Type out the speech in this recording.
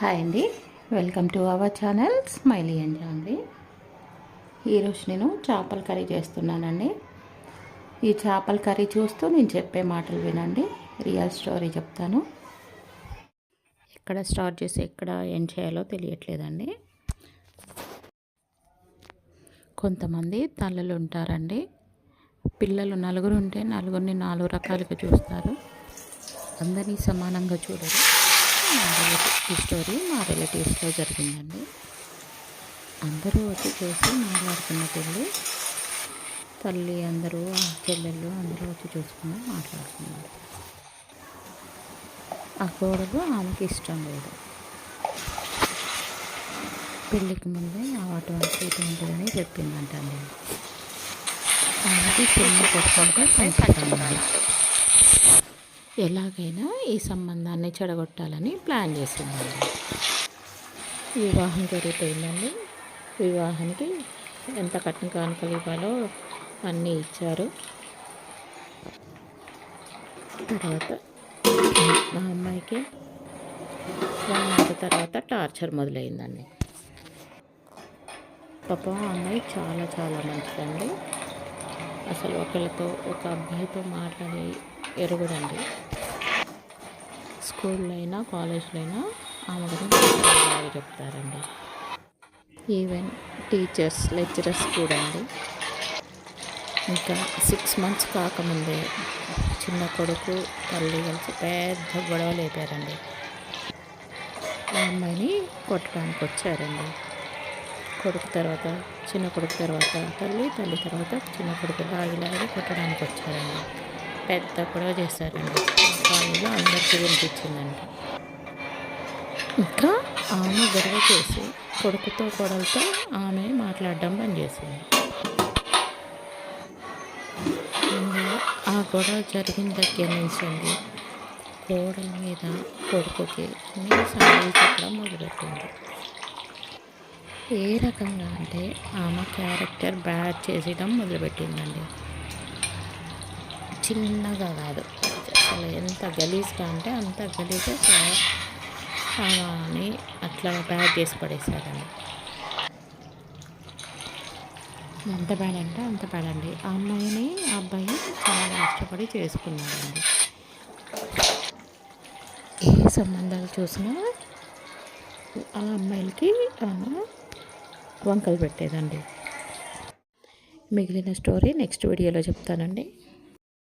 Hi అండి. Welcome to our channel smiley and Jahnvi ఈరోజు నేను చేపల కర్రీ చేస్తున్నానండి. ఈ చేపల కర్రీ చూస్తూ నేను చెప్పే మాటలు వినండి. రియల్ స్టోరీ చెప్తాను. ఎక్కడ స్టార్ట్ చేసి ఎక్కడ ఏం చేయాలో తెలియట్లేదండి. కొంతమంది తల్లులు ఉంటారండి. పిల్లలు నలుగురు ఉంటే నలుగురిని నాలుగు రకాలుగా చూస్తారు. అందరినీ సమానంగా చూడరు. మా రిలేటివ్ ఈ స్టోరీ మా రిలేటివ్స్లో జరిగిందండి. అందరూ వచ్చి చూసి మాట్లాడుకున్న పెళ్ళి తల్లి అందరూ చెల్లెళ్ళు అందరూ వచ్చి చూసుకుని మాట్లాడుకున్నారు ఆ కోడలు ఆమెకి ఇష్టం లేదు. పెళ్ళికి ముందే అటువంటి ఇటువంటిదని చెప్పిందంటండి ఆమెకి చిన్న కొట్టుకుంటే పెంచుతామండి ఎలాగైనా ఈ సంబంధాన్ని చెడగొట్టాలని ప్లాన్ చేసిందండి వివాహం జరిగిపోయిందండి. వివాహానికి ఎంత కట్న కానుకలు ఇవ్వాలో అన్నీ ఇచ్చారు. తర్వాత మా అమ్మాయికి వన్ మంత్ తర్వాత టార్చర్ మొదలైందండి. పాపం ఆ అమ్మాయి చాలా చాలా మంచిదండి. అసలు ఒకళ్ళతో ఒక అబ్బాయితో మాట్లాడి ఎరుగుదండి స్కూల్లో అయినా కాలేజ్లో అయినా ఆమె గురించి బాగా చెప్తారండి. ఈవెన్ టీచర్స్ లెక్చరర్స్ కూడా అండి ఇంకా సిక్స్ మంత్స్ కాకముందే చిన్న కొడుకు తల్లి కలిసి పెద్ద గొడవ లేపారండి. ఆ అమ్మాయిని కొట్టడానికి వచ్చారండి. కొడుకు తర్వాత చిన్న కొడుకు తర్వాత తల్లి తల్లి తర్వాత చిన్న కొడుకు లాగి లాగి కొట్టడానికి వచ్చారండి. పెద్ద గొడవ చేశారండి. కాలనీలో అందరికీ వినిపించిందండి. ఇంకా ఆమె గొడవ చేసి కొడుకుతో కొడలతో ఆమె మాట్లాడడం బంద్ చేసింది. ఆ గొడవ జరిగిన దగ్గర నుంచి అండి కోడల మీద కొడుకుకి అన్ని సాగులు చెప్పడం మొదలుపెట్టింది. ఏ రకంగా అంటే ఆమె క్యారెక్టర్ బ్యాడ్ చేసేయడం మొదలుపెట్టిందండి. చిన్నగా కాదు. అసలు ఎంత గలీజ్గా అంటే అంత గలీజ్గా అని అట్లా ప్యాక్ చేసి పడేసారండి ఎంత బ్యాడ్ అంటే అంత బ్యాడ్ అండి ఆ అమ్మాయిని ఆ అబ్బాయి చాలా ఇష్టపడి చేసుకున్నాడండి ఏ సంబంధాలు చూసినా ఆ అమ్మాయిలకి వంకలు పెట్టేదండి. మిగిలిన స్టోరీ నెక్స్ట్ వీడియోలో చెప్తానండి.